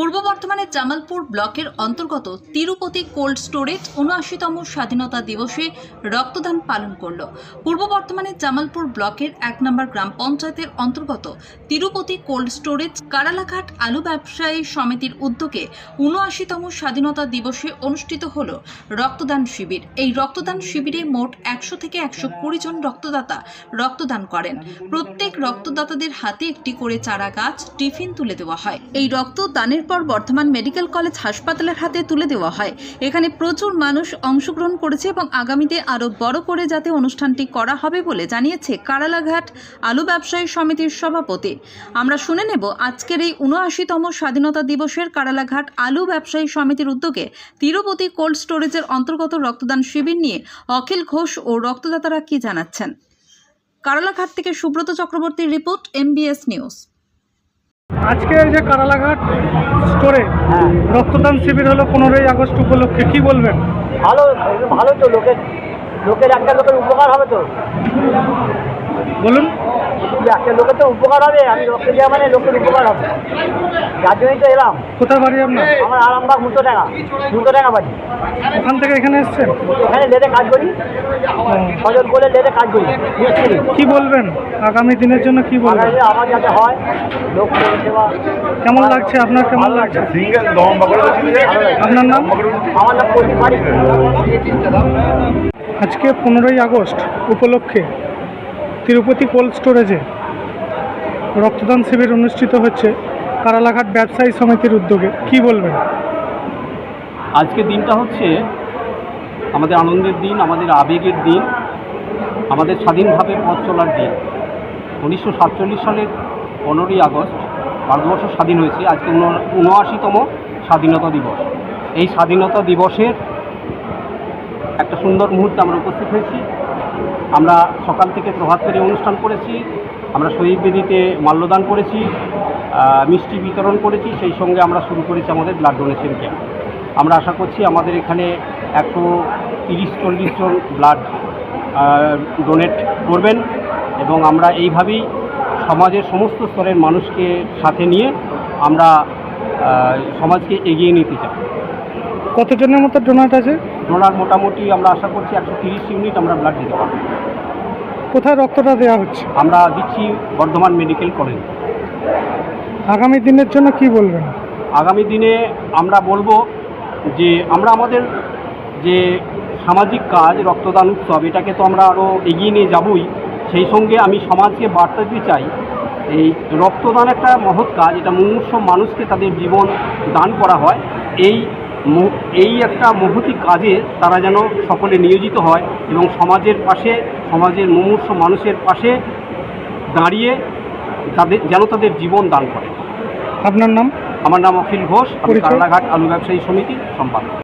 পূর্ব বর্ধমানের জামালপুর ব্লকের অন্তর্গত তিরুপতি কোল্ড স্টোরেজ উনআশিতম স্বাধীনতা দিবসে রক্তদান পালন করল। পূর্ব বর্ধমানের জামালপুর ব্লকের এক নম্বর গ্রাম পঞ্চায়েতের অন্তর্গত তিরুপতি কোল্ড স্টোরেজ কারালাঘাট আলু ব্যবসায়ী সমিতির উদ্যোগে উনআশিতম স্বাধীনতা দিবসে অনুষ্ঠিত হল রক্তদান শিবির। এই রক্তদান শিবিরে মোট একশো থেকে একশো কুড়ি জন রক্তদাতা রক্তদান করেন। প্রত্যেক রক্তদাতাদের হাতে একটি করে চারা গাছ টিফিন তুলে দেওয়া হয়। এই রক্ত দানের পর বর্ধমান মেডিকেল কলেজ হাসপাতালের হাতে তুলে দেওয়া হয়। এখানে প্রচুর মানুষ অংশগ্রহণ করেছে এবং আগামীতে আরও বড় করে যাতে অনুষ্ঠানটি করা হবে বলে জানিয়েছে কারালাঘাট আলু ব্যবসায়ী সমিতির সভাপতি। আমরা শুনে নেব আজকের এই উনআশিতম স্বাধীনতা দিবসের কারালাঘাট আলু ব্যবসায়ী সমিতির উদ্যোগে তিরুপতি কোল্ড স্টোরেজের অন্তর্গত রক্তদান শিবির নিয়ে অখিল ঘোষ ও রক্তদাতারা কি জানাচ্ছেন? কারালাঘাট থেকে সুব্রত চক্রবর্তীর রিপোর্ট, এমবিএস নিউজ। আজকের যে কারালাঘাট স্টোরে রক্তদান শিবির হলো পনেরোই আগস্ট উপলক্ষে কি বলবেন? ভালো ভালো তো লোকের লোকের একটা লোকের উপকার হবে তো। বলুন। একটা লোকের তো উপকার হবে আমি রক্ত দেওয়া মানে লোকের উপকার হবে। যার জন্যই তো এলাম। কোথায় বাড়ি আপনার? আমার আরামবাগ মুটো টাকা টাকা বাড়ি। ওখান থেকে এখানে এসছেন? এখানে লেদে কাজ করি। সজল করে লেদে কাজ করি। কি বলবেন? আগামী দিনের জন্য কি বলবেন? আগামী আবার যাতে হয় লোক সেবা কেমন লাগছে? আপনার কেমন লাগছে। আপনার নাম? আমার নাম প্রদীপ বাড়ি আজকে পনেরোই আগস্ট উপলক্ষে তিরুপতি কোল্ড স্টোরেজে রক্তদান শিবির অনুষ্ঠিত হচ্ছে। কারালাঘাট ব্যবসায়ী সমিতির উদ্যোগে, কি বলবেন? আজকের দিনটা হচ্ছে আমাদের আনন্দের দিন, আমাদের আবেগের দিন, আমাদের স্বাধীনভাবে পথ চলার দিন। উনিশশো সাতচল্লিশ সালের পনেরোই আগস্ট ভারতবর্ষ স্বাধীন হয়েছে। আজকে উনআশিতম স্বাধীনতা দিবস। এই স্বাধীনতা দিবসের একটা সুন্দর মুহূর্তে আমরা উপস্থিত হয়েছি। আমরা সকাল থেকে প্রভাত ফেরি অনুষ্ঠান করেছি। আমরা শহীদ বেদিতে মাল্যদান করেছি মিষ্টি বিতরণ করেছি সেই সঙ্গে আমরা শুরু করেছি আমাদের ব্লাড ডোনেশন ক্যাম্প আমরা আশা করছি আমাদের এখানে একশো তিরিশ চল্লিশ জন ব্লাড ডোনেট করবেন এবং আমরা এইভাবেই সমাজের সমস্ত স্তরের মানুষকে সাথে নিয়ে আমরা সমাজকে এগিয়ে নিতে চাই। কতজনের মতো ডোনাট আছে? ডোনার মোটামুটি আমরা আশা করছি একশো তিরিশ ইউনিট আমরা ব্লাড দিতে পারব। কোথায় রক্তটা দেওয়া হচ্ছে? আমরা দিচ্ছি বর্ধমান মেডিকেল কলেজ। আগামী দিনের জন্য কি বলবেন? আগামী দিনে আমরা বলব যে আমরা আমাদের যে সামাজিক কাজ রক্তদান উৎসব এটাকে তো আমরা আরও এগিয়ে নিয়ে যাবই। সেই সঙ্গে আমি সমাজকে বার্তা দিতে চাই এই রক্তদান একটা মহৎ কাজ এটা মুমূর্ষ মানুষকে তাদের জীবন দান করা হয়। এই এই একটা মহতি কাজে তারা যেন সকলে নিয়োজিত হয় এবং সমাজের পাশে সমাজের মুমূর্ষ মানুষের পাশে দাঁড়িয়ে তাদের যেন তাদের জীবন দান করে। আপনার নাম? আমার নাম অখিল ঘোষ আমি কান্নাঘাট আলু ব্যবসায়ী সমিতি সম্পাদক।